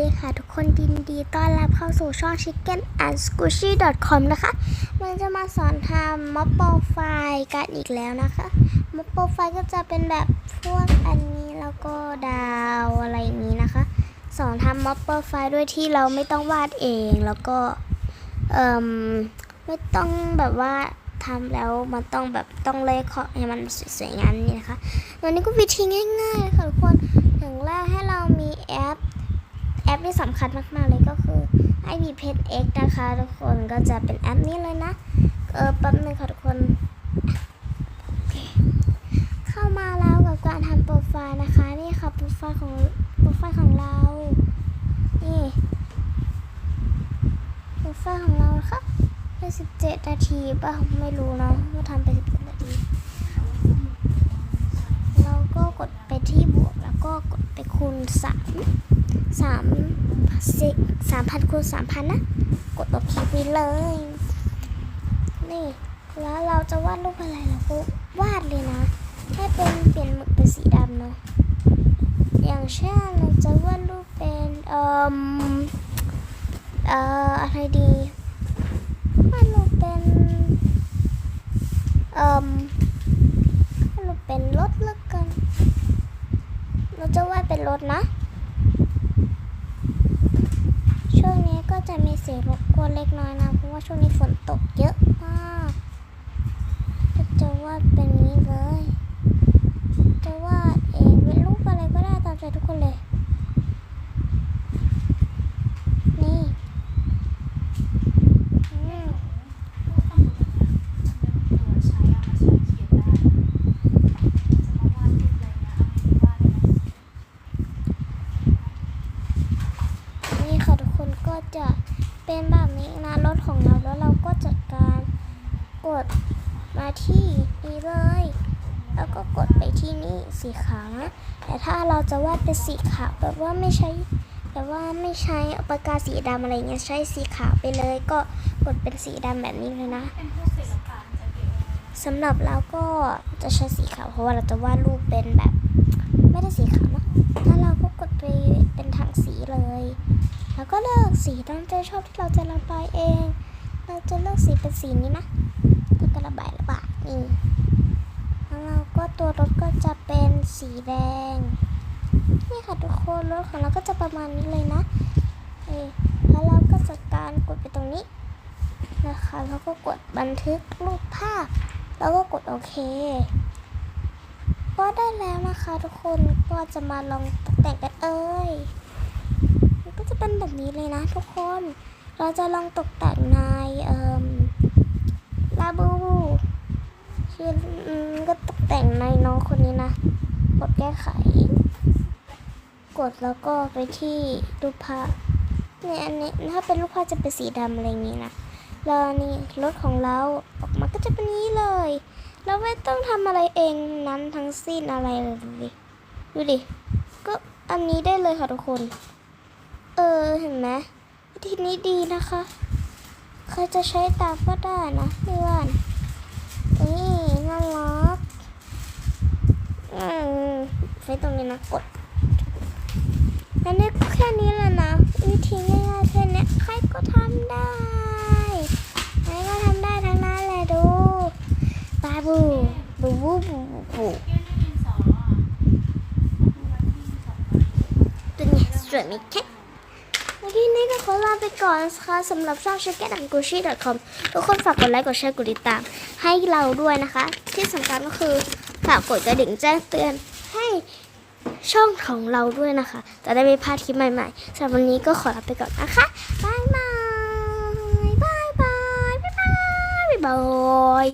ดีค่ะทุกคนยินดีต้อนรับเข้าสู่ช่อง Chicken and Squishy com นะคะ มันจะมาสอนทำม็อบโปรไฟล์กันอีกแล้วนะคะม็อบโปรไฟล์ก็จะเป็นแบบพวกอันนี้แล้วก็ดาวอะไรอย่างนี้นะคะ สอนทำม็อบโปรไฟล์ด้วยที่เราไม่ต้องวาดเองแล้วก็เอ่มไม่ต้องแบบว่าทำแล้วมันต้องแบบต้องเลยเคาะให้มันสวยๆงามนี่นะคะวันนี้ก็วิธีง่ายๆค่ะทุกคนอย่างแรกให้เรามีแอป แอปที่สำคัญมากๆเลยก็คือ i p p e x นะคะทุกคนก็จะเป็นแอปนี้เลยนะเออแป๊บนึงค่ะทุกคน เข้ามาแล้วกับการทำโปรไฟล์นะคะ นี่ค่ะโปรไฟล์ของโปรไฟล์ของเรา นี่โปรไฟล์ของเรานะคะไป17นาทีป่ะไม่รู้นะว่าทำไป17นาทีเราก็กดไปที่บวกแล้วก็กดไปคูณ3 สามสิสามพันคูณสามพันนะ กดโอเคไปเลย นี่ แล้วเราจะวาดรูปอะไรเราก็วาดเลยนะ ให้เป็นเปลี่ยนหมึกเป็นสีดำเนาะ อย่างเช่นเราจะวาดรูปเป็นเอ่อเอ่ออะไรดีวาดรูปเป็นเอ่อวาดรูปเป็นรถแล้วกัน เราจะวาดเป็นรถนะ ช่วงนี้ก็จะมีเสียงรบกวนเล็กน้อยนะ เพราะว่าช่วงนี้ฝนตกเยอะมากก็จะว่าเป็นนี้เลย จะวาดเองเป็นรูปอะไรก็ได้ตามใจทุกคนเลย นี่อืมนี่ค่ะทุกคนก็จะ เป็นแบบนี้นะรถของเราแล้วเราก็จัดการกดมาที่นี้เลย แล้วก็กดไปที่นี่สีขาวนะแต่ถ้าเราจะวาดเป็นสีขาวแบบว่าไม่ใช้แบบว่าไม่ใช้ปากกาสีดำอะไรเงี้ยใช้สีขาวไปเลยก็กดเป็นสีดำแบบนี้เลยนะสำหรับเราก็จะใช้สีขาวเพราะว่าเราจะวาดรูปเป็นแบบ ไม่ได้สีขาวนะแล้วเราก็กดไปเป็นถังสีเลย แล้วก็เลือกสีตามใจชอบที่เราจะระบายเอง เราจะเลือกสีเป็นสีนี้นะแล้วก็ระบายระบายนี่แล้วเราก็ตัวรถก็จะเป็นสีแดง นี่ค่ะทุกคนรถของเราก็จะประมาณนี้เลยนะเออแล้วเราก็จัดการกดไปตรงนี้นะคะ แล้วก็กดบันทึกรูปภาพ แล้วก็กดโอเค ก็ได้แล้วนะคะทุกคนก็จะมาลองตกแต่งกันเอ้ย นี้เลยนะทุกคน เราจะลองตกแต่งในเอ่มลาบูบูคือก็ตกแต่งในน้องคนนี้นะ กดแก้ไข กดแล้วก็ไปที่รูปภาพเนี่ยอันนี้ถ้าเป็นรูปภาพจะเป็นสีดำอะไรอย่างนี้นะแล้วนี่รถของเราออกมาก็จะเป็นนี้เลย เราไม่ต้องทำอะไรเองนั้นทั้งสิ้นอะไรเลยดูดิก็อันนี้ได้เลยค่ะทุกคน เออเห็นไหมวิธีนี้ดีนะคะ ใครจะใช้ตามก็ได้นะไม่ว่านี่น่ารักอืมใช้ตรงนี้นะกดอันนี้แค่นี้แหละนะ วิธีง่ายๆแค่นี้ใครก็ทำได้ใครก็ทำได้ทั้งนั้นแหละดูบาบูบูบูบูบูบูตัวนี้สวยไหมแค่ วันที่นี้ก็ขอลาไปก่อนนะคะสำหรับช่อง Chicken and Gucci com ทุกคนฝากกดไลค์กดแชร์กดติดตาม ให้เราด้วยนะคะ ที่สำคัญก็คือฝากกดกระดิ่งแจ้งเตือนให้ช่องของเราด้วยนะคะ จะได้ไม่พลาดคลิปใหม่ๆสำหรับวันนี้ก็ขอลาไปก่อนนะคะบายบายบายบายบายบาย